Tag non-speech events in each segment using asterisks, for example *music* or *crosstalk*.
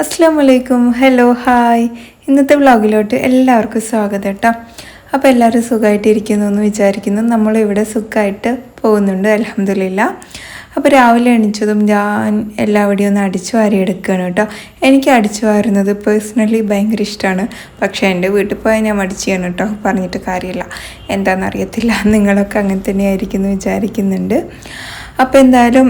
അസ്സാം വലൈക്കും hello hi ഇന്നത്തെ വ്ളോഗിലോട്ട് എല്ലാവർക്കും സ്വാഗതം കേട്ടോ. അപ്പോൾ എല്ലാവരും സുഖമായിട്ടിരിക്കുന്നു എന്ന് വിചാരിക്കുന്നു. നമ്മളിവിടെ സുഖമായിട്ട് പോകുന്നുണ്ട് അലഹമില്ല അപ്പോൾ രാവിലെ എണീച്ചതും ഞാൻ എല്ലാവിടെയും ഒന്ന് അടിച്ചു വാരി എടുക്കുകയാണ് കേട്ടോ. എനിക്ക് അടിച്ചു വാരുന്നത് പേഴ്സണലി ഭയങ്കര ഇഷ്ടമാണ് പക്ഷേ എന്റെ വീട്ടിൽ പോയാൽ ഞാൻ മടിച്ചാണ് കേട്ടോ. പറഞ്ഞിട്ട് കാര്യമില്ല. എന്താണെന്നറിയത്തില്ല. നിങ്ങളൊക്കെ അങ്ങനെ തന്നെയായിരിക്കും എന്ന് വിചാരിക്കുന്നുണ്ട്. അപ്പോൾ എന്തായാലും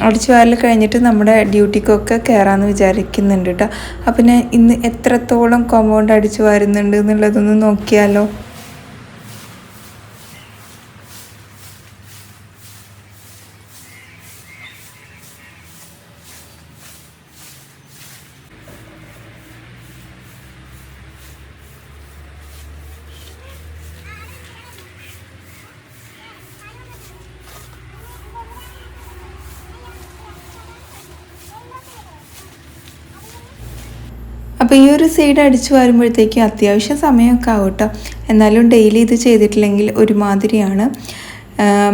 അടിച്ചു വാരൽ കഴിഞ്ഞിട്ട് നമ്മുടെ ഡ്യൂട്ടിക്കൊക്കെ കയറാമെന്ന് വിചാരിക്കുന്നുണ്ട് കേട്ടോ അപ്പോൾ ഞാൻ ഇന്ന് എത്രത്തോളം കോമ്പൗണ്ട് അടിച്ചു വാരുന്നുണ്ട് എന്നുള്ളതൊന്ന് നോക്കിയാലോ അപ്പോൾ ഈ ഒരു സൈഡ് അടിച്ചു വരുമ്പോഴത്തേക്കും അത്യാവശ്യം സമയമൊക്കെ ആവും എന്നാലും ഡെയിലി ഇത് ചെയ്തിട്ടില്ലെങ്കിൽ ഒരുമാതിരിയാണ്.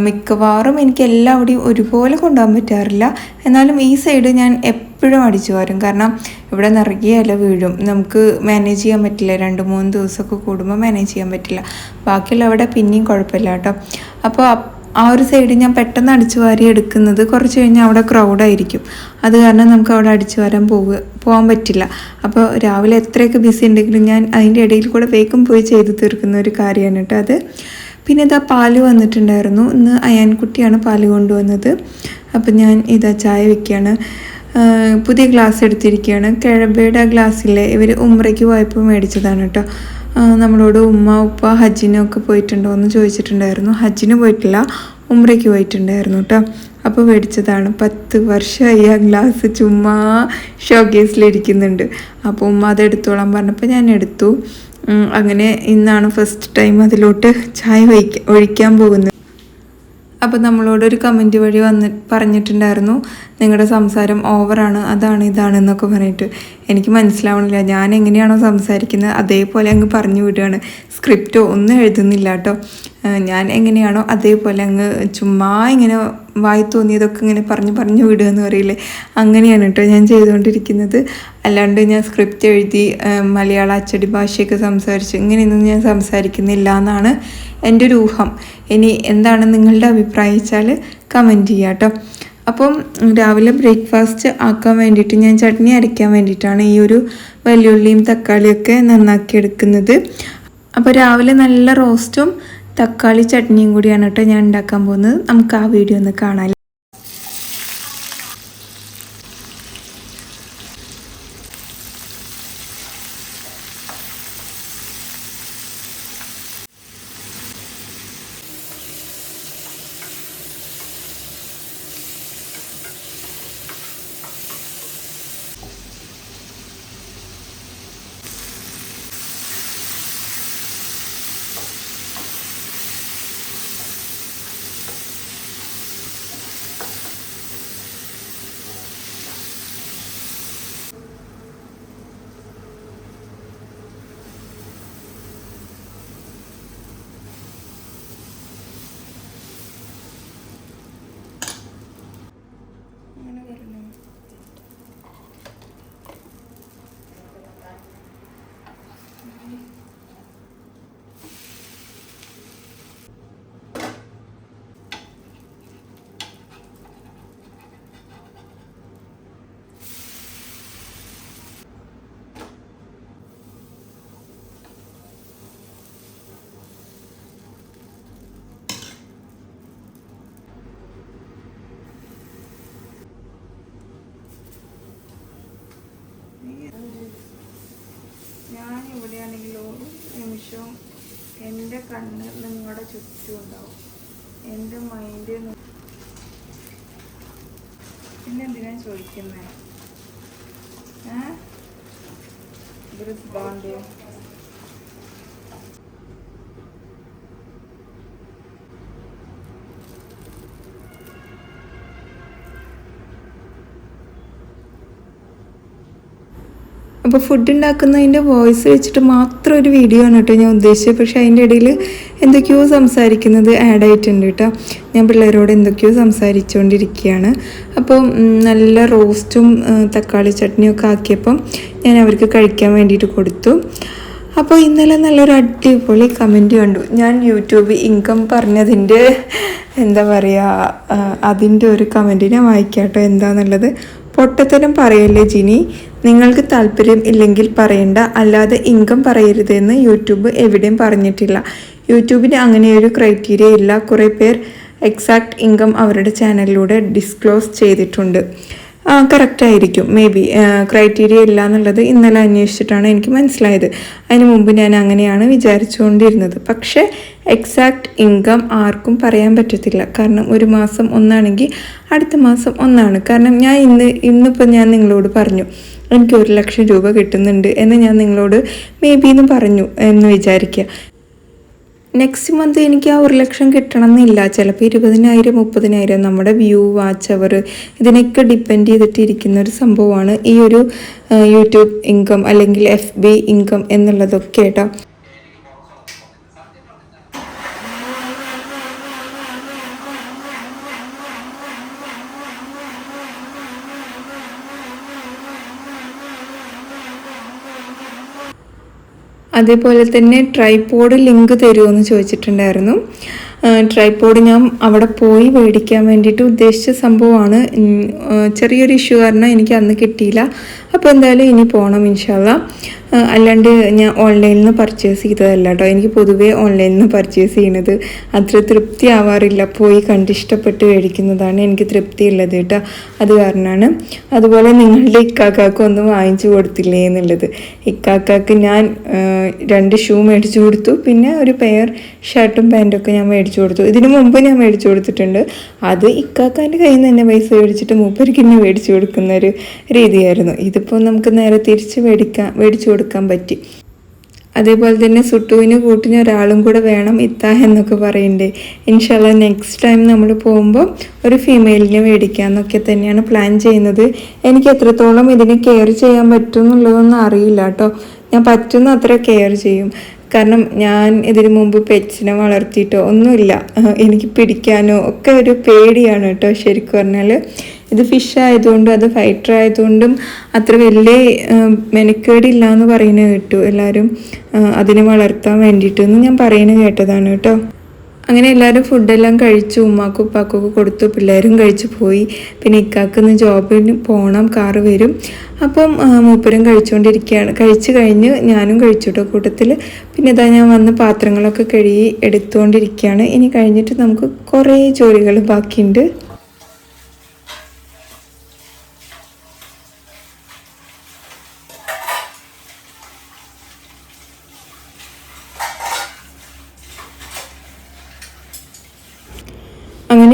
മിക്കവാറും എനിക്ക് എല്ലാവിടെയും ഒരുപോലെ കൊണ്ടുപോകാൻ പറ്റാറില്ല. എന്നാലും ഈ സൈഡ് ഞാൻ എപ്പോഴും അടിച്ചു വരും. കാരണം ഇവിടെ നിറയെ ഇല വീഴും. നമുക്ക് മാനേജ് ചെയ്യാൻ പറ്റില്ല. രണ്ട് മൂന്ന് ദിവസമൊക്കെ കൂടുമ്പോൾ മാനേജ് ചെയ്യാൻ പറ്റില്ല. ബാക്കിയുള്ളവിടെ പിന്നെയും കുഴപ്പമില്ല കേട്ടോ. അപ്പോൾ ആ ഒരു സൈഡിൽ ഞാൻ പെട്ടെന്ന് അടിച്ചു വാരി എടുക്കുന്നത് കുറച്ച് കഴിഞ്ഞാൽ അവിടെ ക്രൗഡായിരിക്കും അത് കാരണം നമുക്ക് അവിടെ അടിച്ചു വരാൻ പോവുക പോകാൻ പറ്റില്ല. അപ്പോൾ രാവിലെ എത്രയൊക്കെ ബിസി ഉണ്ടെങ്കിലും ഞാൻ അതിന്റെ ഇടയിൽ കൂടെ വേഗം പോയി ചെയ്ത് തീർക്കുന്ന ഒരു കാര്യമാണ് കേട്ടോ അത്. പിന്നെ ഇതാ പാൽ വന്നിട്ടുണ്ടായിരുന്നു. ഇന്ന് അയാൻകുട്ടിയാണ് പാൽ കൊണ്ടുവന്നത്. അപ്പം ഞാൻ ഇതാ ചായ വെക്കുകയാണ്. പുതിയ ഗ്ലാസ് എടുത്തിരിക്കുകയാണ്. കിഴബയുടെ ഗ്ലാസ്സിലെ ഇവർ ഉമ്രയ്ക്ക് പോയപ്പോൾ മേടിച്ചതാണ് കേട്ടോ. നമ്മളോട് ഉമ്മ ഉപ്പ ഹജ്ജിനൊക്കെ പോയിട്ടുണ്ടോ എന്ന് ചോദിച്ചിട്ടുണ്ടായിരുന്നു. ഹജ്ജിന് പോയിട്ടില്ല ഉമ്രയ്ക്ക് പോയിട്ടുണ്ടായിരുന്നു കേട്ടോ അപ്പോൾ മേടിച്ചതാണ്. പത്ത് വർഷമായി ആ ഗ്ലാസ് ചുമ്മാ ഷോക്കേസിലിരിക്കുന്നുണ്ട് അപ്പോൾ ഉമ്മ അത് എടുത്തോളാൻ പറഞ്ഞപ്പോൾ ഞാൻ എടുത്തു. അങ്ങനെ ഇന്നാണ് ഫസ്റ്റ് ടൈം അതിലോട്ട് ചായ ഒഴിക്കാൻ പോകുന്നത്. അപ്പോൾ നമ്മളോട് ഒരു കമന്റ് വഴി വന്ന് പറഞ്ഞിട്ടുണ്ടായിരുന്നു. നിങ്ങളുടെ സംസാരം ഓവറാണ് അതാണ് ഇതാണ് എന്നൊക്കെ പറഞ്ഞിട്ട്. എനിക്ക് മനസ്സിലാവണില്ല. ഞാൻ എങ്ങനെയാണോ സംസാരിക്കുന്നത് അതേപോലെ അങ്ങ് പറഞ്ഞു വിടുകയാണ് സ്ക്രിപ്റ്റോ ഒന്നും എഴുതുന്നില്ല കേട്ടോ. ഞാൻ എങ്ങനെയാണോ അതേപോലെ അങ്ങ് ചുമ്മാ ഇങ്ങനെ വായി തോന്നിയതൊക്കെ ഇങ്ങനെ പറഞ്ഞു പറഞ്ഞു വിടുക എന്ന് പറയില്ലേ? അങ്ങനെയാണ് കേട്ടോ ഞാൻ ചെയ്തുകൊണ്ടിരിക്കുന്നത്. അല്ലാണ്ട് ഞാൻ സ്ക്രിപ്റ്റ് എഴുതി മലയാള അച്ചടി ഭാഷയൊക്കെ സംസാരിച്ച് ഇങ്ങനെയൊന്നും ഞാൻ സംസാരിക്കുന്നില്ല എന്നാണ് എന്റെ ഒരു ഊഹം. ഇനി എന്താണ് നിങ്ങളുടെ അഭിപ്രായം വെച്ചാൽ കമന്റ് ചെയ്യാം കേട്ടോ. അപ്പം രാവിലെ ബ്രേക്ക്ഫാസ്റ്റ് ആക്കാൻ വേണ്ടിയിട്ട് ഞാൻ ചട്നി അരയ്ക്കാൻ വേണ്ടിയിട്ടാണ് ഈ ഒരു വെല്ലുള്ളിയും തക്കാളിയൊക്കെ നന്നാക്കി എടുക്കുന്നത് അപ്പോൾ രാവിലെ നല്ല റോസ്റ്റും തക്കാളി ചട്നിയും കൂടിയാണ് കേട്ടോ ഞാൻ ഉണ്ടാക്കാൻ പോകുന്നത്. നമുക്ക് ആ വീഡിയോ ഒന്ന് കാണാം ഞാൻ ഇവിടെയാണെങ്കിൽ ഒരു നിമിഷവും എന്റെ കണ്ണ് നിങ്ങളുടെ ചുറ്റും ഉണ്ടാവും. എന്റെ മൈൻഡ് പിന്നെ എന്തിനാ ചോദിക്കുന്നത് ഏ? ബ്രിസ് അപ്പോൾ ഫുഡ് ഉണ്ടാക്കുന്നതിന്റെ വോയിസ് വെച്ചിട്ട് മാത്രം ഒരു വീഡിയോ ആണ് കേട്ടോ ഞാൻ ഉദ്ദേശിച്ചത്. പക്ഷേ അതിന്റെ ഇടയിൽ എന്തൊക്കെയോ സംസാരിക്കുന്നത് ആഡ് ആയിട്ടുണ്ട് കേട്ടോ. ഞാൻ പിള്ളേരോട് എന്തൊക്കെയോ സംസാരിച്ചുകൊണ്ടിരിക്കുകയാണ് അപ്പോൾ നല്ല റോസ്റ്റും തക്കാളി ചട്നിയും ഒക്കെ ആക്കിയപ്പം ഞാൻ അവർക്ക് കഴിക്കാൻ വേണ്ടിയിട്ട് കൊടുത്തു. അപ്പോൾ ഇന്നലെ നല്ലൊരു അടിപൊളി കമന്റ് കണ്ടു. ഞാൻ യൂട്യൂബ് ഇൻകം പറഞ്ഞതിന്റെ എന്താ പറയുക അതിന്റെ ഒരു കമന്റ് ഞാൻ വായിക്കാം കേട്ടോ എന്താണെന്നുള്ളത് പൊട്ടത്തരം പറയല്ലേ ജിനി? നിങ്ങൾക്ക് താല്പര്യം ഇല്ലെങ്കിൽ പറയണ്ട. അല്ലാതെ ഇൻകം പറയരുതെന്ന് യൂട്യൂബ് എവിടെയും പറഞ്ഞിട്ടില്ല. യൂട്യൂബിന് അങ്ങനെ ഒരു ക്രൈറ്റീരിയ ഇല്ല. കുറേ പേർ എക്സാക്ട് ഇൻകം അവരുടെ ചാനലിലൂടെ ഡിസ്ക്ലോസ് ചെയ്തിട്ടുണ്ട്. ആ കറക്റ്റ് ആയിരിക്കും. മേ ബി ക്രൈറ്റീരിയ ഇല്ല എന്നുള്ളത് ഇന്നലെ അന്വേഷിച്ചിട്ടാണ് എനിക്ക് മനസ്സിലായത്. അതിന് മുമ്പ് ഞാൻ അങ്ങനെയാണ് വിചാരിച്ചുകൊണ്ടിരുന്നത്. പക്ഷേ എക്സാക്ട് ഇൻകം ആർക്കും പറയാൻ പറ്റത്തില്ല. കാരണം ഒരു മാസം ഒന്നാണെങ്കിൽ അടുത്ത മാസം ഒന്നാണ്. കാരണം ഞാൻ ഇന്ന് ഇന്നിപ്പോൾ ഞാൻ നിങ്ങളോട് പറഞ്ഞു എനിക്ക് ഒരു ലക്ഷം രൂപ കിട്ടുന്നുണ്ട് എന്ന് ഞാൻ നിങ്ങളോട് മേ ബി എന്ന് പറഞ്ഞു എന്ന് വിചാരിക്കുക. നെക്സ്റ്റ് മന്ത് എനിക്ക് ആ ഒരു ലക്ഷം കിട്ടണം എന്നില്ല ചിലപ്പോൾ ഇരുപതിനായിരം മുപ്പതിനായിരം നമ്മുടെ വ്യൂ വാച്ച് അവർ ഇതിനൊക്കെ ഡിപ്പെൻഡ് ചെയ്തിട്ടിരിക്കുന്ന ഒരു സംഭവമാണ് ഈ ഒരു യൂട്യൂബ് ഇൻകം അല്ലെങ്കിൽ എഫ് ബി ഇൻകം എന്നുള്ളതൊക്കെ കേട്ടോ. അതേപോലെ തന്നെ ട്രൈപോഡ് ലിങ്ക് തരുമോ എന്ന് ചോദിച്ചിട്ടുണ്ടായിരുന്നു ട്രൈപോഡ് ഞാൻ അവിടെ പോയി മേടിക്കാൻ വേണ്ടിയിട്ട് ഉദ്ദേശിച്ച സംഭവമാണ്. ചെറിയൊരു ഇഷ്യൂ കാരണം എനിക്ക് അന്ന് കിട്ടിയില്ല. അപ്പോൾ എന്തായാലും ഇനി പോകണം ഇൻഷാല്ല അല്ലാണ്ട് ഞാൻ ഓൺലൈനിൽ നിന്ന് പർച്ചേസ് ചെയ്തതല്ല കേട്ടോ എനിക്ക് പൊതുവേ ഓൺലൈനിൽ നിന്ന് പർച്ചേസ് ചെയ്യണത് അത്ര തൃപ്തി ആവാറില്ല. പോയി കണ്ടിഷ്ടപ്പെട്ട് മേടിക്കുന്നതാണ് എനിക്ക് തൃപ്തി ഉള്ളത് കേട്ടോ അത് കാരണമാണ് അതുപോലെ നിങ്ങളുടെ ഇക്കാക്കാക്ക് ഒന്നും വാങ്ങിച്ചു കൊടുത്തില്ലേ എന്നുള്ളത്. ഇക്കാക്കാക്ക് ഞാൻ രണ്ട് ഷൂ മേടിച്ചു കൊടുത്തു. പിന്നെ ഒരു പെയർ ഷർട്ടും പാന്റും ഒക്കെ ഞാൻ മേടിച്ചു കൊടുത്തു. ഇതിനു മുമ്പ് ഞാൻ മേടിച്ചു കൊടുത്തിട്ടുണ്ട്. അത് ഇക്കാക്കാന്റെ കയ്യിൽ നിന്ന് തന്നെ പൈസ മേടിച്ചിട്ട് മൂപ്പർക്ക് ഇന്നെ മേടിച്ചു കൊടുക്കുന്ന ഒരു രീതിയായിരുന്നു. ഇതിപ്പോൾ നമുക്ക് നേരെ തിരിച്ച് മേടിക്കാം മേടിച്ചു കൊടുക്കാൻ പറ്റി. അതേപോലെ തന്നെ സുട്ടുവിന് കൂട്ടിന് ഒരാളും കൂടെ വേണം ഇത്താ എന്നൊക്കെ പറയണ്ടേ. ഇൻഷാല്ല നെക്സ്റ്റ് ടൈം നമ്മൾ പോകുമ്പോൾ ഒരു ഫീമെയിലിനെ മേടിക്കാമെന്നൊക്കെ തന്നെയാണ് പ്ലാൻ ചെയ്യുന്നത്. എനിക്ക് എത്രത്തോളം ഇതിനെ കെയർ ചെയ്യാൻ പറ്റും എന്നുള്ളതൊന്നും അറിയില്ല കേട്ടോ. ഞാൻ പറ്റുന്ന അത്ര കെയർ ചെയ്യും. കാരണം ഞാൻ ഇതിനു മുമ്പ് പെറ്റ്സിനെ വളർത്തിയിട്ടോ ഒന്നുമില്ല. എനിക്ക് പിടിക്കാനോ ഒക്കെ ഒരു പേടിയാണ് കേട്ടോ ശരിക്കും പറഞ്ഞാൽ ഇത് ഫിഷ് ആയതുകൊണ്ടും അത് ഫൈറ്റർ ആയതുകൊണ്ടും അത്ര വലിയ മെനക്കേടില്ല എന്ന് പറയുന്നത് കേട്ടു എല്ലാവരും അതിനെ വളർത്താൻ വേണ്ടിയിട്ടെന്ന് ഞാൻ പറയുന്നത് കേട്ടതാണ് കേട്ടോ. അങ്ങനെ എല്ലാവരും ഫുഡെല്ലാം കഴിച്ചു. ഉമ്മാക്കും ഉപ്പാക്കും ഒക്കെ കൊടുത്തു. പിള്ളേരും കഴിച്ചു പോയി. പിന്നെ ഇക്കാക്ക് ഇന്ന് ജോബിന് പോകണം കാറ് വരും. അപ്പം മൂപ്പരും കഴിച്ചുകൊണ്ടിരിക്കുകയാണ് കഴിച്ചു കഴിഞ്ഞ് ഞാനും കഴിച്ചു കേട്ടോ കൂട്ടത്തിൽ. പിന്നെ ഇതാ ഞാൻ വന്ന് പാത്രങ്ങളൊക്കെ കഴുകി എടുത്തുകൊണ്ടിരിക്കുകയാണ് ഇനി കഴിഞ്ഞിട്ട് നമുക്ക് കുറേ ജോലികൾ ബാക്കിയുണ്ട്.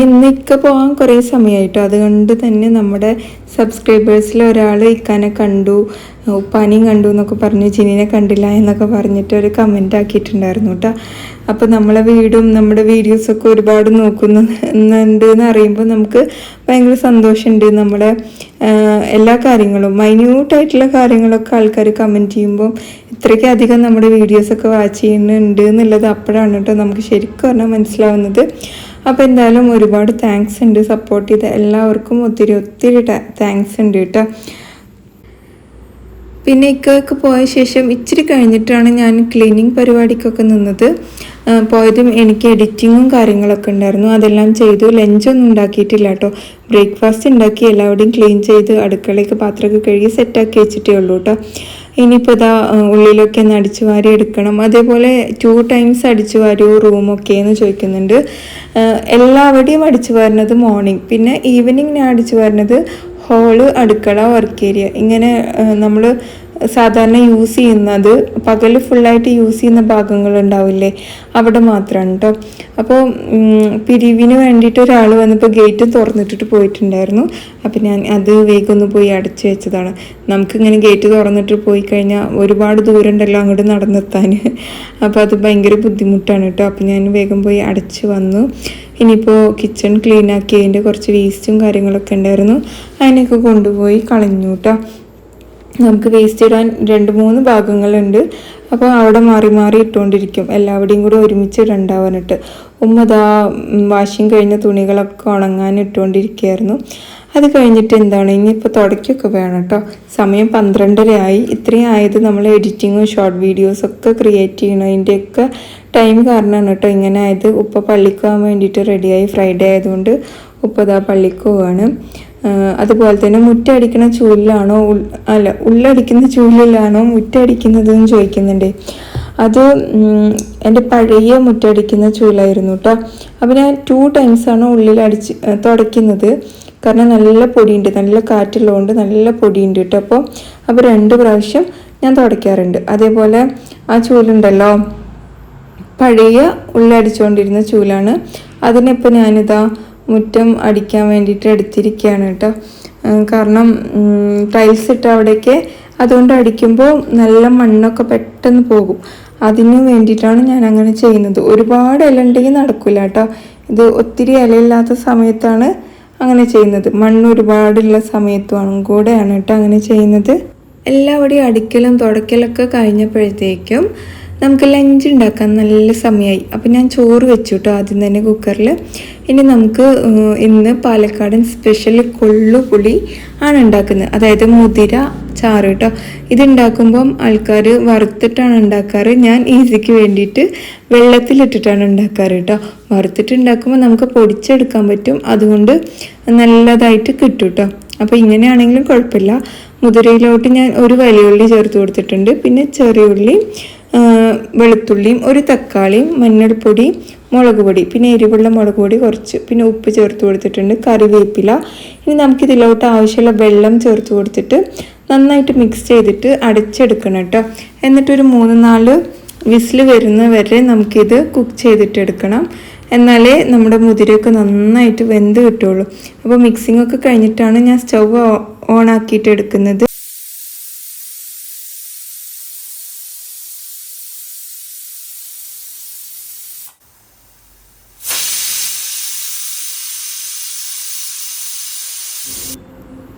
ഇന്ന് പോകാൻ കുറേ സമയമായിട്ടോ അതുകൊണ്ട് തന്നെ നമ്മുടെ സബ്സ്ക്രൈബേഴ്സിൽ ഒരാൾ ഇക്കാനെ കണ്ടു ഉപ്പാനെയും കണ്ടു എന്നൊക്കെ പറഞ്ഞു ജിനിനെ കണ്ടില്ല എന്നൊക്കെ പറഞ്ഞിട്ട് ഒരു കമന്റ് ആക്കിയിട്ടുണ്ടായിരുന്നു കേട്ടോ അപ്പോൾ നമ്മളെ വീടും നമ്മുടെ വീഡിയോസൊക്കെ ഒരുപാട് നോക്കുന്നുണ്ട് എന്ന് അറിയുമ്പോൾ നമുക്ക് ഭയങ്കര സന്തോഷമുണ്ട്. നമ്മുടെ എല്ലാ കാര്യങ്ങളും മൈന്യൂട്ടായിട്ടുള്ള കാര്യങ്ങളൊക്കെ ആൾക്കാർ കമന്റ് ചെയ്യുമ്പോൾ ഇത്രയ്ക്കധികം നമ്മുടെ വീഡിയോസൊക്കെ വാച്ച് ചെയ്യുന്നുണ്ട് എന്നുള്ളത് അപ്പോഴാണ് കേട്ടോ നമുക്ക് ശരിക്കും പറഞ്ഞാൽ മനസ്സിലാവുന്നത്. അപ്പോൾ എന്തായാലും ഒരുപാട് താങ്ക്സ് ഉണ്ട്. സപ്പോർട്ട് ചെയ്ത എല്ലാവർക്കും ഒത്തിരി ഒത്തിരി താങ്ക്സ് ഉണ്ട് കേട്ടോ. പിന്നെ ഇക്കൊക്കെ പോയ ശേഷം ഇച്ചിരി കഴിഞ്ഞിട്ടാണ് ഞാൻ ക്ലീനിങ് പരിപാടിക്കൊക്കെ നിന്നത്. പോയതും എനിക്ക് എഡിറ്റിങ്ങും കാര്യങ്ങളൊക്കെ ഉണ്ടായിരുന്നു. അതെല്ലാം ചെയ്തു. ലഞ്ചൊന്നും ഉണ്ടാക്കിയിട്ടില്ല കേട്ടോ. ബ്രേക്ക്ഫാസ്റ്റ് ഉണ്ടാക്കി. എല്ലാവരുടെയും ക്ലീൻ ചെയ്ത് അടുക്കളയ്ക്ക് പാത്രമൊക്കെ കഴുകി സെറ്റാക്കി വെച്ചിട്ടേ ഉള്ളൂ കേട്ടോ. ഇനിയിപ്പോൾ ഇതാ ഉള്ളിലൊക്കെ ഒന്ന് അടിച്ചു വാരി എടുക്കണം. അതേപോലെ ടു ടൈംസ് അടിച്ചു വാരിയോ റൂമൊക്കെ എന്ന് ചോദിക്കുന്നുണ്ട്. എല്ലാവരുടെയും അടിച്ചു വാരുന്നത് മോർണിംഗ് പിന്നെ ഈവനിങ് ഞാൻ അടിച്ചു വാരുന്നത് ഹോൾ അടുക്കള വർക്ക് ഏരിയ ഇങ്ങനെ നമ്മൾ സാധാരണ യൂസ് ചെയ്യുന്നത് പകൽ ഫുള്ളായിട്ട് യൂസ് ചെയ്യുന്ന ഭാഗങ്ങൾ ഉണ്ടാവില്ലേ? അവിടെ മാത്രമാണ് കേട്ടോ അപ്പോൾ പിരിവിന് വേണ്ടിയിട്ട് ഒരാൾ വന്നപ്പോൾ ഗേറ്റ് തുറന്നിട്ടിട്ട് പോയിട്ടുണ്ടായിരുന്നു. അപ്പം ഞാൻ അത് വേഗം ഒന്ന് പോയി അടച്ചു വെച്ചതാണ്. നമുക്കിങ്ങനെ ഗേറ്റ് തുറന്നിട്ട് പോയി കഴിഞ്ഞാൽ ഒരുപാട് ദൂരം ഉണ്ടല്ലോ അങ്ങോട്ട് നടന്നെത്താൻ. അപ്പോൾ അത് ഭയങ്കര ബുദ്ധിമുട്ടാണ് കേട്ടോ അപ്പം ഞാൻ വേഗം പോയി അടച്ചു വന്നു. ഇനിയിപ്പോൾ കിച്ചൺ ക്ലീൻ ആക്കി അതിന്റെ കുറച്ച് വേസ്റ്റും കാര്യങ്ങളൊക്കെ ഉണ്ടായിരുന്നു. അതിനൊക്കെ കൊണ്ടുപോയി കളഞ്ഞു കേട്ടോ നമുക്ക് വേസ്റ്റ് ഇടാൻ രണ്ട് മൂന്ന് ഭാഗങ്ങളുണ്ട്. അപ്പോൾ അവിടെ മാറി മാറി ഇട്ടുകൊണ്ടിരിക്കും എല്ലാവരുടെയും കൂടെ ഒരുമിച്ച് ഇടണ്ടാവാനിട്ട് ഉമ്മ ദാ വാഷിങ് കഴിഞ്ഞ തുണികളൊക്കെ ഉണങ്ങാൻ ഇട്ടുകൊണ്ടിരിക്കുകയായിരുന്നു അത് കഴിഞ്ഞിട്ട് എന്താണ്? ഇനിയിപ്പോൾ തുടക്കൊക്കെ വേണം കേട്ടോ സമയം പന്ത്രണ്ടര ആയി. ഇത്രയും ആയത് നമ്മൾ എഡിറ്റിങ്ങും ഷോർട്ട് വീഡിയോസൊക്കെ ക്രിയേറ്റ് ചെയ്യണതിന്റെയൊക്കെ ടൈം കാരണമാണ് കേട്ടോ ഇങ്ങനെ ആയത്. ഉപ്പ പള്ളിക്ക് പോകാൻ വേണ്ടിയിട്ട് റെഡിയായി ഫ്രൈഡേ ആയതുകൊണ്ട് ഉപ്പ ദാ പള്ളിക്ക് പോവാണ്. അതുപോലെ തന്നെ മുറ്റടിക്കുന്ന ചൂലിലാണോ അല്ല ഉള്ളടിക്കുന്ന ചൂലിലാണോ മുറ്റടിക്കുന്നത് എന്ന് ചോദിക്കുന്നുണ്ട്. അത് എന്റെ പഴയ മുറ്റടിക്കുന്ന ചൂലായിരുന്നു കേട്ടോ അപ്പോൾ ഞാൻ ടു ടൈംസാണ് ഉള്ളിൽ അടിച്ച് തുടയ്ക്കുന്നത്. കാരണം നല്ല പൊടിയുണ്ട് നല്ല കാറ്റുള്ളതുകൊണ്ട് നല്ല പൊടിയുണ്ട് കേട്ടോ അപ്പോൾ അപ്പോൾ രണ്ട് പ്രാവശ്യം ഞാൻ തുടയ്ക്കാറുണ്ട്. അതേപോലെ ആ ചൂലുണ്ടല്ലോ പഴയ ഉള്ളടിച്ചുകൊണ്ടിരുന്ന ചൂലാണ്. അതിനിപ്പോൾ ഞാനിതാ മുറ്റം അടിക്കാൻ വേണ്ടിയിട്ട് എടുത്തിരിക്കുകയാണ് കേട്ടോ. കാരണം ടൈൽസ് ഇട്ട അവിടേക്ക് അതുകൊണ്ട് അടിക്കുമ്പോൾ നല്ല മണ്ണൊക്കെ പെട്ടെന്ന് പോകും. അതിന് വേണ്ടിയിട്ടാണ് ഞാൻ അങ്ങനെ ചെയ്യുന്നത്. ഒരുപാട് ഇല ഉണ്ടെങ്കിൽ നടക്കില്ല കേട്ടോ. ഇത് ഒത്തിരി ഇലയില്ലാത്ത സമയത്താണ് അങ്ങനെ ചെയ്യുന്നത്. മണ്ണ് ഒരുപാടുള്ള സമയത്തും കൂടെയാണ് കേട്ടോ അങ്ങനെ ചെയ്യുന്നത്. എല്ലാവരുടെയും അടിക്കലും തുടക്കലൊക്കെ കഴിഞ്ഞപ്പോഴത്തേക്കും നമുക്ക് ലഞ്ച് ഉണ്ടാക്കാൻ നല്ല സമയമായി അപ്പം ഞാൻ ചോറ് വെച്ചു കേട്ടോ ആദ്യം തന്നെ കുക്കറിൽ ഇനി നമുക്ക് ഇന്ന് പാലക്കാടൻ സ്പെഷ്യൽ കൊള്ളുപുളി ആണ് ഉണ്ടാക്കുന്നത്. അതായത് മുതിര ചാറ് കേട്ടോ ഇതുണ്ടാക്കുമ്പം ആൾക്കാർ വറുത്തിട്ടാണ് ഉണ്ടാക്കാറ്. ഞാൻ ഈസിക്ക് വേണ്ടിയിട്ട് വെള്ളത്തിലിട്ടിട്ടാണ് ഉണ്ടാക്കാറ് കേട്ടോ വറുത്തിട്ട് ഉണ്ടാക്കുമ്പോൾ നമുക്ക് പൊടിച്ചെടുക്കാൻ പറ്റും. അതുകൊണ്ട് നല്ലതായിട്ട് കിട്ടും കേട്ടോ അപ്പോൾ ഇങ്ങനെയാണെങ്കിലും കുഴപ്പമില്ല. മുതിരയിലോട്ട് ഞാൻ ഒരു വലിയ ഉള്ളി ചേർത്ത് കൊടുത്തിട്ടുണ്ട്. പിന്നെ ചെറിയ ഉള്ളി വെളുത്തുള്ളിയും ഒരു തക്കാളിയും മഞ്ഞൾപ്പൊടി മുളക് പൊടി പിന്നെ എരിവുള്ള മുളക് പൊടി കുറച്ച് പിന്നെ ഉപ്പ് ചേർത്ത് കൊടുത്തിട്ടുണ്ട് കറിവേപ്പില. ഇനി നമുക്കിതിലോട്ട് ആവശ്യമുള്ള വെള്ളം ചേർത്ത് കൊടുത്തിട്ട് നന്നായിട്ട് മിക്സ് ചെയ്തിട്ട് അടച്ചെടുക്കണം കേട്ടോ. എന്നിട്ടൊരു മൂന്ന് നാല് വിസിൽ വരുന്ന വരെ നമുക്കിത് കുക്ക് ചെയ്തിട്ട് എടുക്കണം എന്നാലേ നമ്മുടെ മുതിരയൊക്കെ നന്നായിട്ട് വെന്ത് കിട്ടുള്ളൂ അപ്പോൾ മിക്സിംഗ് ഒക്കെ കഴിഞ്ഞിട്ടാണ് ഞാൻ സ്റ്റൗ ഓൺ ആക്കിയിട്ട് എടുക്കുന്നത്.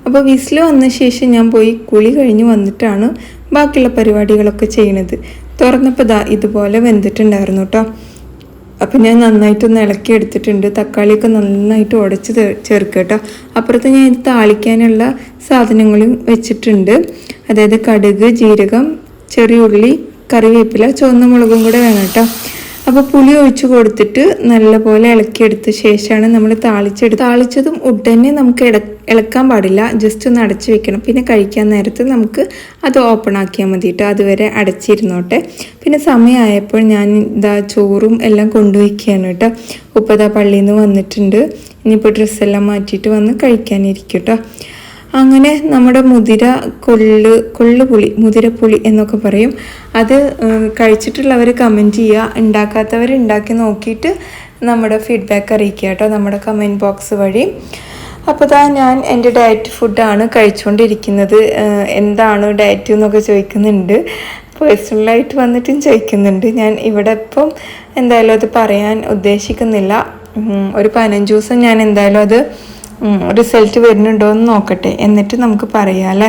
അപ്പോൾ വിസിൽ വന്ന ശേഷം ഞാൻ പോയി കുളി കഴിഞ്ഞ് വന്നിട്ടാണ് ബാക്കിയുള്ള പരിപാടികളൊക്കെ ചെയ്യണത്. തുറന്നപ്പോൾ ദാ ഇതുപോലെ വെന്തിട്ടുണ്ടായിരുന്നു കേട്ടോ അപ്പോൾ ഞാൻ നന്നായിട്ടൊന്ന് ഇളക്കി എടുത്തിട്ടുണ്ട്. തക്കാളിയൊക്കെ നന്നായിട്ട് ഉടച്ച് ചേർക്കുക കേട്ടോ അപ്പുറത്ത് ഞാൻ ഇത് താളിക്കാനുള്ള സാധനങ്ങളും വെച്ചിട്ടുണ്ട്. അതായത് കടുക് ജീരകം ചെറിയ ഉള്ളി കറിവേപ്പില ചുവന്ന മുളകും കൂടെ വേണം കേട്ടോ അപ്പോൾ പുളി ഒഴിച്ചു കൊടുത്തിട്ട് നല്ലപോലെ ഇളക്കിയെടുത്ത ശേഷമാണ് നമ്മൾ താളിച്ചെടുത്ത് താളിച്ചതും ഉടനെ നമുക്ക് ഇളക്കാൻ പാടില്ല. ജസ്റ്റ് ഒന്ന് അടച്ച് വെക്കണം. പിന്നെ കഴിക്കാൻ നേരത്ത് നമുക്ക് അത് ഓപ്പൺ ആക്കിയാൽ മതി കേട്ടോ അതുവരെ അടച്ചിരുന്നോട്ടെ. പിന്നെ സമയമായപ്പോൾ ഞാൻ ഇതാ ചോറും എല്ലാം കൊണ്ടുവയ്ക്കുകയാണ് കേട്ടോ ഉപ്പതാ പള്ളിയിൽ നിന്ന് വന്നിട്ടുണ്ട്. ഇനിയിപ്പോൾ ഡ്രസ്സെല്ലാം മാറ്റിയിട്ട് വന്ന് കഴിക്കാനിരിക്കും കേട്ടോ അങ്ങനെ നമ്മുടെ മുതിര കൊല്ല് കൊല്ലുപുളി മുതിരപ്പുളി എന്നൊക്കെ പറയും. അത് കഴിച്ചിട്ടുള്ളവർ കമന്റ് ചെയ്യുക ഉണ്ടാക്കാത്തവർ ഉണ്ടാക്കി നോക്കിയിട്ട് നമ്മുടെ ഫീഡ്ബാക്ക് അറിയിക്കുക കേട്ടോ നമ്മുടെ കമന്റ് ബോക്സ് വഴി. അപ്പോൾ താ ഞാൻ എന്റെ ഡയറ്റ് ഫുഡാണ് കഴിച്ചുകൊണ്ടിരിക്കുന്നത് എന്താണ് ഡയറ്റ് എന്നൊക്കെ ചോദിക്കുന്നുണ്ട്. പേഴ്സണലായിട്ട് വന്നിട്ടും ചോദിക്കുന്നുണ്ട്. ഞാൻ ഇവിടെ ഇപ്പം എന്തായാലും അത് പറയാൻ ഉദ്ദേശിക്കുന്നില്ല. ഒരു പതിനഞ്ച് ദിവസം ഞാൻ എന്തായാലും അത് റിസൾട്ട് വരുന്നുണ്ടോ എന്ന് നോക്കട്ടെ. എന്നിട്ട് നമുക്ക് പറയാം അല്ലേ?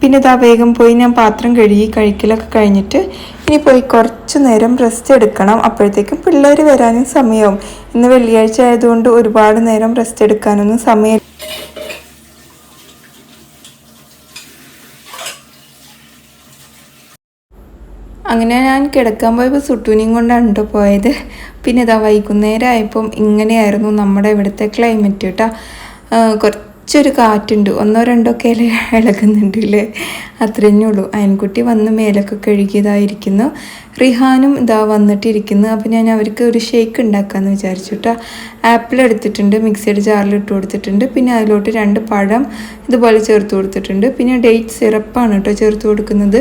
പിന്നെ ഇതാ വേഗം പോയി ഞാൻ പാത്രം കഴുകി കഴിക്കലൊക്കെ കഴിഞ്ഞിട്ട് ഇനി പോയി കുറച്ച് നേരം റെസ്റ്റ് എടുക്കണം. അപ്പോഴത്തേക്കും പിള്ളേർ വരാനും സമയവും. ഇന്ന് വെള്ളിയാഴ്ച ആയതുകൊണ്ട് ഒരുപാട് നേരം റെസ്റ്റ് എടുക്കാനൊന്നും സമയം അങ്ങനെ ഞാൻ കിടക്കാൻ പോയപ്പോൾ സുട്ടൂനിയും കൊണ്ടാണ് കേട്ടോ പോയത്. പിന്നെ ഇതാ വൈകുന്നേരം ആയപ്പം ഇങ്ങനെയായിരുന്നു നമ്മുടെ ഇവിടുത്തെ ക്ലൈമറ്റ് കേട്ടോ കുറച്ചൊരു കാറ്റുണ്ട്. ഒന്നോ രണ്ടോ ഒക്കെ ഇളകുന്നുണ്ട് അല്ലേ അത്രയേ ഉള്ളൂ. അയൻകുട്ടി വന്ന് മേലൊക്കെ കഴുകിയതായിരിക്കുന്നു. റിഹാനും ഇതാ വന്നിട്ടിരിക്കുന്നു. അപ്പോൾ ഞാൻ അവർക്ക് ഒരു ഷേക്ക് ഉണ്ടാക്കാമെന്ന് വിചാരിച്ചു കേട്ടോ ആപ്പിൾ എടുത്തിട്ടുണ്ട് മിക്സിയുടെ ജാറിൽ ഇട്ട് കൊടുത്തിട്ടുണ്ട്. പിന്നെ അതിലോട്ട് രണ്ട് പഴം ഇതുപോലെ ചേർത്ത് കൊടുത്തിട്ടുണ്ട്. പിന്നെ ഡേറ്റ് സിറപ്പാണ് കേട്ടോ ചേർത്ത് കൊടുക്കുന്നത്.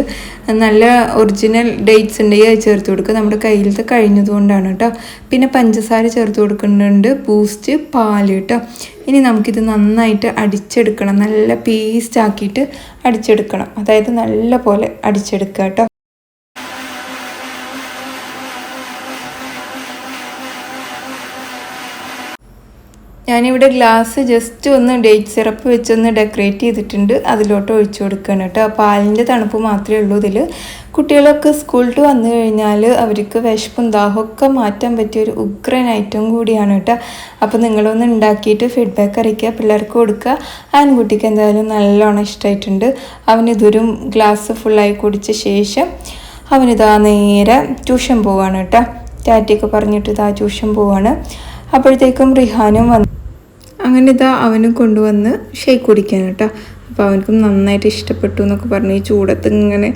നല്ല ഒറിജിനൽ ഡേറ്റ്സ് ഉണ്ടെങ്കിൽ അത് ചേർത്ത് കൊടുക്കുക. നമ്മുടെ കയ്യിലത്തെ കഴിഞ്ഞതുകൊണ്ടാണ് കേട്ടോ. പിന്നെ പഞ്ചസാര ചേർത്ത് കൊടുക്കുന്നുണ്ട്. ബൂസ്റ്റ് പാൽ കേട്ടോ. ഇനി നമുക്കിത് നന്നായിട്ട് അടിച്ചെടുക്കണം. നല്ല പേസ്റ്റ് ആക്കിയിട്ട് അടിച്ചെടുക്കണം. അതായത് നല്ല പോലെ അടിച്ചെടുക്കുക കേട്ടോ. ഞാനിവിടെ ഗ്ലാസ് ജസ്റ്റ് ഒന്ന് ഡേറ്റ് സിറപ്പ് വെച്ചൊന്ന് ഡെക്കറേറ്റ് ചെയ്തിട്ടുണ്ട്. അതിലോട്ട് ഒഴിച്ചു കൊടുക്കുകയാണ് കേട്ടോ. പാലിന്റെ തണുപ്പ് മാത്രമേ ഉള്ളൂ ഇതിൽ കുട്ടികളൊക്കെ സ്കൂളിൽ വന്നു കഴിഞ്ഞാൽ അവർക്ക് വിശപ്പും ദാഹമൊക്കെ മാറ്റാൻ പറ്റിയ ഒരു ഉഗ്രൻ ഐറ്റം കൂടിയാണ് കേട്ടോ. അപ്പോൾ നിങ്ങളൊന്ന് ഉണ്ടാക്കിയിട്ട് ഫീഡ്ബാക്ക് അറിയിക്കുക. പിള്ളേർക്ക് കൊടുക്കുക. ആൺകുട്ടിക്ക് എന്തായാലും നല്ലോണം ഇഷ്ടമായിട്ടുണ്ട് അവനിതൊരു ഗ്ലാസ് ഫുള്ളായി കുടിച്ച ശേഷം അവനിതാ നേരെ ട്യൂഷൻ പോവാണ് കേട്ടോ. ടാറ്റയൊക്കെ പറഞ്ഞിട്ട് ഇതാ ട്യൂഷൻ പോവാണ്. അപ്പോഴത്തേക്കും റിഹാനും വന്നു. അങ്ങനെ ഇതാ അവന് കൊണ്ടുവന്ന് ഷേക്ക് കുടിക്കാൻ കേട്ടോ. അപ്പോൾ അവനക്കും നന്നായിട്ട് ഇഷ്ടപ്പെട്ടു എന്നൊക്കെ പറഞ്ഞ്. ഈ ചൂടത്ത് ഇങ്ങനെ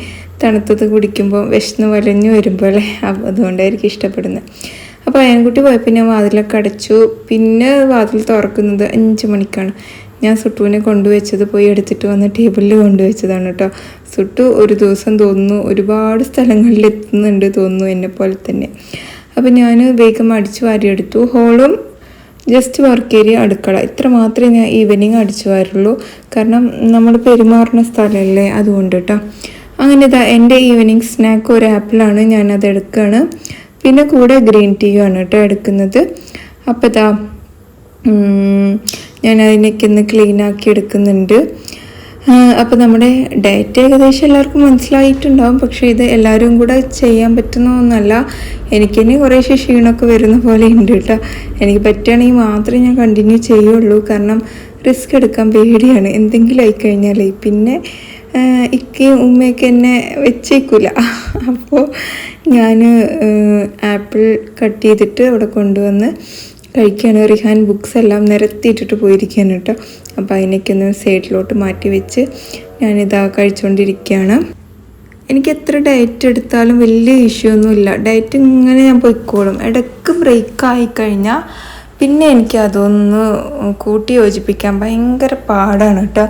തണുത്തത് കുടിക്കുമ്പോൾ വിശന്ന് വലഞ്ഞു വരുമ്പോൾ അല്ലേ? അതുകൊണ്ടായിരിക്കും ഇഷ്ടപ്പെടുന്നത് അപ്പോൾ അയൻകുട്ടി പോയപ്പോൾ ഞാൻ വാതിലൊക്കെ അടച്ചു. പിന്നെ വാതിൽ തുറക്കുന്നത് അഞ്ച് മണിക്കാണ്. ഞാൻ സുട്ടുവിനെ കൊണ്ടുവച്ചത് പോയി എടുത്തിട്ട് വന്ന് ടേബിളിൽ കൊണ്ടുവച്ചതാണ് കേട്ടോ. സുട്ടു ഒരു ദിവസം തോന്നുന്നു ഒരുപാട് സ്ഥലങ്ങളിൽ എത്തുന്നുണ്ട് തോന്നുന്നു എന്നെ പോലെ തന്നെ. അപ്പോൾ ഞാൻ വേഗം അടിച്ചു വാരിയെടുത്തു. ഹോളും ജസ്റ്റ് വർക്ക് ഏരിയ അടുക്കള. ഇത്ര മാത്രമേ ഞാൻ ഈവനിങ് അടിച്ചു വാരുള്ളൂ കാരണം നമ്മൾ പെരുമാറുന്ന സ്ഥലമല്ലേ അതുകൊണ്ട് കേട്ടോ അങ്ങനെ ഇതാ എന്റെ ഈവനിങ് സ്നാക്ക് ഒരു ആപ്പിളാണ് ഞാനത് എടുക്കുകയാണ് പിന്നെ കൂടെ ഗ്രീൻ ടീയുമാണ് കേട്ടോ എടുക്കുന്നത്. അപ്പോൾ ഇതാ ഞാൻ അതിനൊക്കെ ഒന്ന് ക്ലീൻ ആക്കി എടുക്കുന്നുണ്ട്. അപ്പോൾ നമ്മുടെ ഡയറ്റ് ഏകദേശം എല്ലാവർക്കും മനസ്സിലായിട്ടുണ്ടാവും. പക്ഷേ ഇത് എല്ലാവരും കൂടെ ചെയ്യാൻ പറ്റുന്ന ഒന്നല്ല എനിക്ക് തന്നെ കുറേ ക്ഷീണമൊക്കെ വരുന്ന പോലെ ഉണ്ട് കേട്ടോ. എനിക്ക് പറ്റുകയാണെങ്കിൽ മാത്രമേ ഞാൻ കണ്ടിന്യൂ ചെയ്യുള്ളൂ. കാരണം റിസ്ക് എടുക്കാൻ പേടിയാണ്. എന്തെങ്കിലും ആയിക്കഴിഞ്ഞാലേ പിന്നെ ഇക്കയും ഉമ്മയൊക്കെ എന്നെ വെച്ചേക്കില്ല അപ്പോൾ ഞാൻ ആപ്പിൾ കട്ട് ചെയ്തിട്ട് അവിടെ കൊണ്ടുവന്ന് കഴിക്കുകയാണ്. റിഹാൻ ബുക്സ് എല്ലാം നിരത്തിയിട്ടിട്ട് പോയിരിക്കുകയാണ് കേട്ടോ. അപ്പോൾ അതിനൊക്കെ ഒന്ന് സൈഡിലോട്ട് മാറ്റി വെച്ച് ഞാനിതാ കഴിച്ചുകൊണ്ടിരിക്കുകയാണ് എനിക്ക് എത്ര ഡയറ്റ് എടുത്താലും വലിയ ഇഷ്യൂ ഒന്നുമില്ല ഡയറ്റ് ഇങ്ങനെ ഞാൻ പൊയ്ക്കോളും. ഇടയ്ക്ക് ബ്രേക്ക് ആയിക്കഴിഞ്ഞാൽ പിന്നെ എനിക്ക് അതൊന്ന് കൂട്ടി യോജിപ്പിക്കാൻ ഭയങ്കര പാടാണ് കേട്ടോ.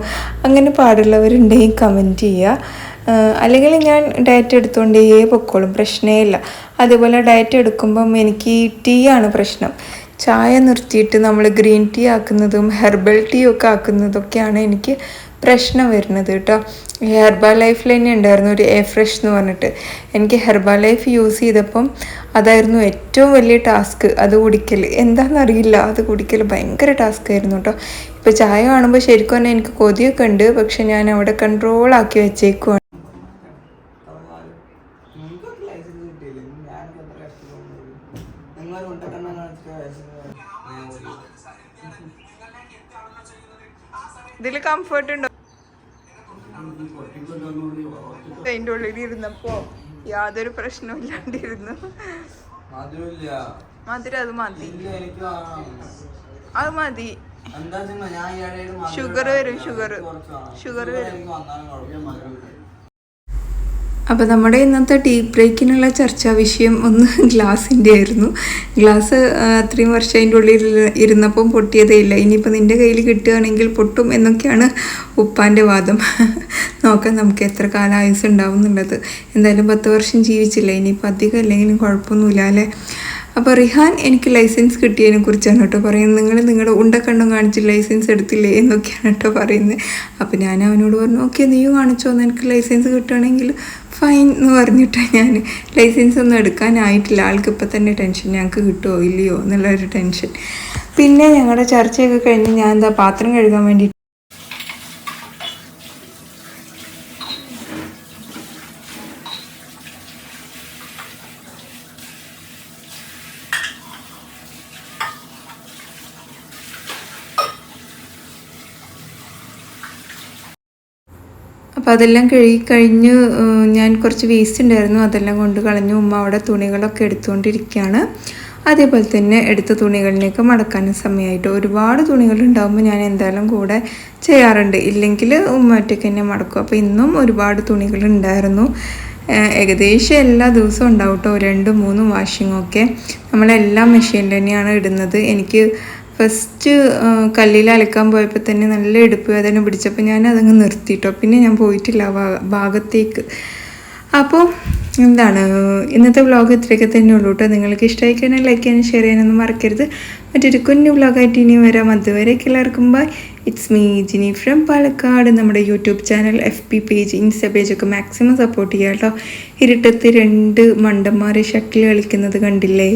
അങ്ങനെ പാടുള്ളവരുണ്ടെങ്കിൽ കമന്റ് ചെയ്യുക അല്ലെങ്കിൽ ഞാൻ ഡയറ്റ് എടുത്തുകൊണ്ടേ പൊക്കോളും. പ്രശ്നമേ ഇല്ല. അതേപോലെ ഡയറ്റ് എടുക്കുമ്പം എനിക്ക് ടീ ആണ് പ്രശ്നം. ചായ നിർത്തിയിട്ട് നമ്മൾ ഗ്രീൻ ടീ ആക്കുന്നതും ഹെർബൽ ടീ ഒക്കെ ആക്കുന്നതൊക്കെയാണ് എനിക്ക് പ്രശ്നം വരുന്നത് കേട്ടോ. ഹെർബൽ ലൈഫിൽ തന്നെ ഉണ്ടായിരുന്നു ഒരു എ ഫ്രഷ് എന്ന് പറഞ്ഞിട്ട്. എനിക്ക് ഹെർബൽ ലൈഫ് യൂസ് ചെയ്തപ്പം അതായിരുന്നു ഏറ്റവും വലിയ ടാസ്ക് അത് കുടിക്കൽ. എന്താണെന്നറിയില്ല അത് കുടിക്കൽ ഭയങ്കര ടാസ്ക് ആയിരുന്നു കേട്ടോ. ഇപ്പോൾ ചായ കാണുമ്പോൾ ശരിക്കും തന്നെ എനിക്ക് കൊതിയൊക്കെ ഉണ്ട് പക്ഷെ ഞാൻ അവിടെ കൺട്രോൾ ആക്കി വെച്ചേക്കുവാണ്. ഇതിൽ കംഫർട്ട് ഉണ്ടോ? അതിന്റെ ഉള്ളിൽ ഇരുന്നപ്പോ യാതൊരു പ്രശ്നവും ഇല്ലാണ്ടിരുന്നു. മധുരം അത് മതി. അത് മതി. ഷുഗർ വരും ഷുഗർ ഷുഗർ വരും. അപ്പോൾ നമ്മുടെ ഇന്നത്തെ ടീ ബ്രേക്കിനുള്ള ചർച്ചാ വിഷയം ഒന്ന് *laughs* ഗ്ലാസിന്റെ ആയിരുന്നു. ഗ്ലാസ് അത്രയും വർഷം അതിന്റെ ഉള്ളിൽ ഇരുന്നപ്പോൾ പൊട്ടിയതേ ഇല്ല. ഇനിയിപ്പോൾ നിന്റെ കയ്യിൽ കിട്ടുകയാണെങ്കിൽ പൊട്ടും എന്നൊക്കെയാണ് ഉപ്പാന്റെ വാദം. *laughs* നോക്കാം നമുക്ക് എത്ര കാലം ആയുസ് ഉണ്ടാവും എന്നുള്ളത് എന്തായാലും പത്ത് വർഷം ജീവിച്ചില്ല? ഇനിയിപ്പോൾ അധികം അല്ലെങ്കിലും കുഴപ്പമൊന്നുമില്ല അല്ലേ? അപ്പോൾ റിഹാൻ എനിക്ക് ലൈസൻസ് കിട്ടിയതിനെ കുറിച്ചാണ് കേട്ടോ പറയുന്നത്. നിങ്ങൾ നിങ്ങളുടെ ഉണ്ടക്കണ്ണം കാണിച്ച് ലൈസൻസ് എടുത്തില്ലേ എന്നൊക്കെയാണ് കേട്ടോ പറയുന്നത്. അപ്പോൾ ഞാൻ അവനോട് പറഞ്ഞു ഓക്കെ നീയും കാണിച്ചോ എന്ന് എനിക്ക് ലൈസൻസ് കിട്ടുകയാണെങ്കിൽ ഫൈൻ എന്ന് പറഞ്ഞിട്ടാണ് ഞാൻ ലൈസൻസ് ഒന്നും എടുക്കാനായിട്ടില്ല. ആൾക്ക് ഇപ്പം തന്നെ ടെൻഷൻ ഞങ്ങൾക്ക് കിട്ടുമോ ഇല്ലയോ? എന്നുള്ളൊരു ടെൻഷൻ. പിന്നെ ഞങ്ങളുടെ ചർച്ചയൊക്കെ കഴിഞ്ഞ് ഞാൻ എന്താ പാത്രം കഴുകാൻ വേണ്ടി അപ്പോൾ അതെല്ലാം കഴുകി കഴിഞ്ഞ് ഞാൻ കുറച്ച് വേസ്റ്റ് ഉണ്ടായിരുന്നു. അതെല്ലാം കൊണ്ട് കളഞ്ഞു ഉമ്മ അവിടെ തുണികളൊക്കെ എടുത്തുകൊണ്ടിരിക്കുകയാണ്. അതേപോലെ തന്നെ എടുത്ത തുണികളിലേക്ക് മടക്കാനും സമയമായിട്ട് ഒരുപാട് തുണികൾ ഉണ്ടാകുമ്പോൾ ഞാൻ എന്തായാലും കൂടെ ചെയ്യാറുണ്ട്. ഇല്ലെങ്കിൽ ഉമ്മ ഒറ്റയ്ക്ക് തന്നെ മടക്കും. അപ്പോൾ ഇന്നും ഒരുപാട് തുണികൾ ഉണ്ടായിരുന്നു. ഏകദേശം എല്ലാ ദിവസവും ഉണ്ടാവും കേട്ടോ. രണ്ടും മൂന്നും വാഷിങ്ങൊക്കെ നമ്മളെല്ലാം മെഷീനിൽ തന്നെയാണ് ഇടുന്നത്. എനിക്ക് ഫസ്റ്റ് കല്ലിൽ അലക്കാൻ പോയപ്പോൾ തന്നെ നല്ല എടുപ്പ് വേദന പിടിച്ചപ്പോൾ ഞാൻ അതങ്ങ് നിർത്തിയിട്ടോ പിന്നെ ഞാൻ പോയിട്ടില്ല ഭാഗത്തേക്ക്. അപ്പോൾ എന്താണ് ഇന്നത്തെ വ്ളോഗ് ഇത്രയൊക്കെ തന്നെ ഉള്ളൂ കേട്ടോ നിങ്ങൾക്ക് ഇഷ്ടമായി കഴിഞ്ഞാൽ ലൈക്ക് ചെയ്യാനും ഷെയർ ചെയ്യാനൊന്നും മറക്കരുത്. മറ്റൊരു കുഞ്ഞു വ്ളോഗായിട്ട് ഇനി വരാം. അതുവരേക്ക് എല്ലാവർക്കും bye it's me Jini from Palakkad. നമ്മുടെ YouTube channel F P page insta പേജൊക്കെ maximum support ചെയ്യാം കേട്ടോ ഇരുട്ടത്ത് രണ്ട് മണ്ടന്മാരെ ഷട്ടിൽ കളിക്കുന്നത് കണ്ടില്ലേ?